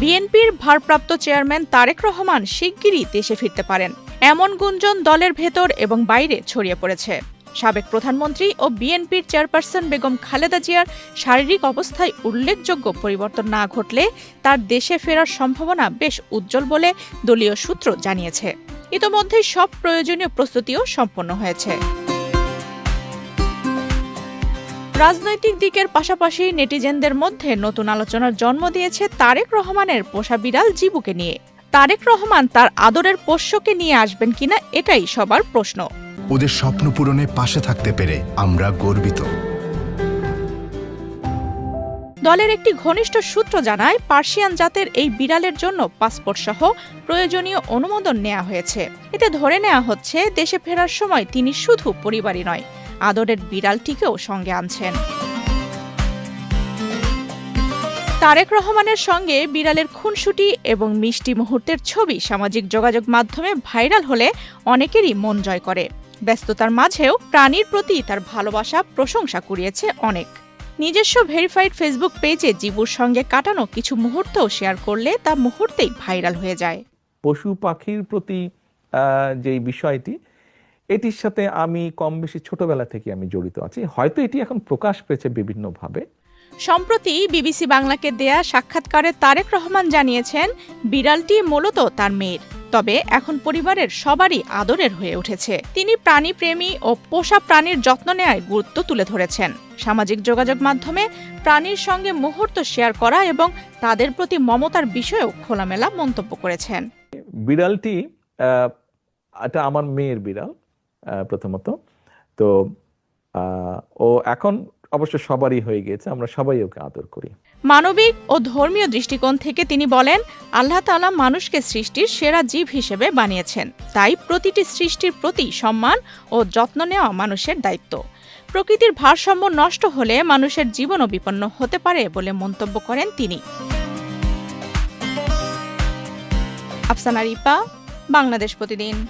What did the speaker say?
বিএনপির ভারপ্রাপ্ত চেয়ারম্যান তারেক রহমান শিগগিরই দেশে ফিরতে পারেন। এমন গুঞ্জন দলের ভেতর এবং বাইরে ছড়িয়ে পড়েছে। সাবেক প্রধানমন্ত্রী ও বিএনপির চেয়ারপারসন বেগম খালেদা জিয়ার শারীরিক অবস্থায় উল্লেখযোগ্য পরিবর্তন না ঘটলে তার দেশে ফেরার সম্ভাবনা বেশ উজ্জ্বল বলে দলীয় সূত্র জানিয়েছে। ইতোমধ্যেই সব প্রয়োজনীয় প্রস্তুতিও সম্পন্ন হয়েছে। রাজনৈতিক দিকের পাশাপাশি নেটিজেনদের মধ্যে নতুন আলোচনার জন্ম দিয়েছে তারেক রহমানের পোষা বিড়াল জিবুকে নিয়ে। তারেক রহমান তার আদরের পোষ্যকে নিয়ে আসবেন কিনা এটাই সবার প্রশ্ন। ওদের স্বপ্ন পূরণে পাশে থাকতে পেরে আমরা গর্বিত। দলের একটি ঘনিষ্ঠ সূত্র জানায় পার্সিয়ান জাতের এই বিড়ালের জন্য পাসপোর্ট সহ প্রয়োজনীয় অনুমোদন নেওয়া হয়েছে। এতে ধরে নেওয়া হচ্ছে দেশে ফেরার সময় তিনি শুধু পরিবারই নয় আদরের বিড়ালটিকেও সঙ্গে আনছেন। তারেক রহমানের সঙ্গে বিড়ালের খুনসুটি এবং মিষ্টি মুহূর্তের ছবি সামাজিক যোগাযোগ মাধ্যমে ভাইরাল হলে অনেকেরই মন জয় করে। ব্যস্ততার মাঝেও প্রাণীর প্রতি তার ভালোবাসা, প্রশংসা কুড়িয়েছে অনেক। নিজস্ব ভেরিফাইড ফেসবুক পেজে জিবুর সঙ্গে কাটানো কিছু মুহূর্তও শেয়ার করলে তা মুহূর্তেই ভাইরাল হয়ে যায়। পশু পাখির প্রতি যেই বিষয়টি এটির সাথে আমি কম বেশি ছোটবেলা থেকে আমি জড়িত আছি। হয়তো এটি এখন প্রকাশ পেয়েছে বিভিন্নভাবে। সম্প্রতি বিবিসি বাংলাকে দেয়া সাক্ষাৎকারে তারেক রহমান জানিয়েছেন বিড়ালটি মূলত তার মেয়ের। তবে এখন পরিবারের সবারই আদরের হয়ে উঠেছে। তিনি প্রাণীপ্রেমী ও পোষা প্রাণীর যত্ন নেয়ায় গুরুত্ব তুলে ধরেছেন। সামাজিক যোগাযোগ মাধ্যমে প্রাণীর সঙ্গে মুহূর্ত শেয়ার করা এবং তাদের প্রতি মমতার বিষয়েও খোলামেলা মন্তব্য করেছেন। বিড়ালটি এটা আমার মেয়ের বিড়াল। প্রথমত। তো ও এখন অবশ্য সবারই হয়ে গিয়েছে, আমরা সবাই ওকে আদর করি। মানবিক ও ধর্মীয় দৃষ্টিকোণ থেকে তিনি বলেন, আল্লাহ তাআলা মানুষকে সৃষ্টির সেরা জীব হিসেবে বানিয়েছেন। তাই প্রতিটি সৃষ্টির প্রতি সম্মান ও যত্ন নেওয়া মানুষের দায়িত্ব। প্রকৃতির ভারসাম্য নষ্ট হলে মানুষের জীবনও বিপন্ন হতে পারে বলে মন্তব্য করেন তিনি। আফসানা রিপা, বাংলাদেশ প্রতিদিন।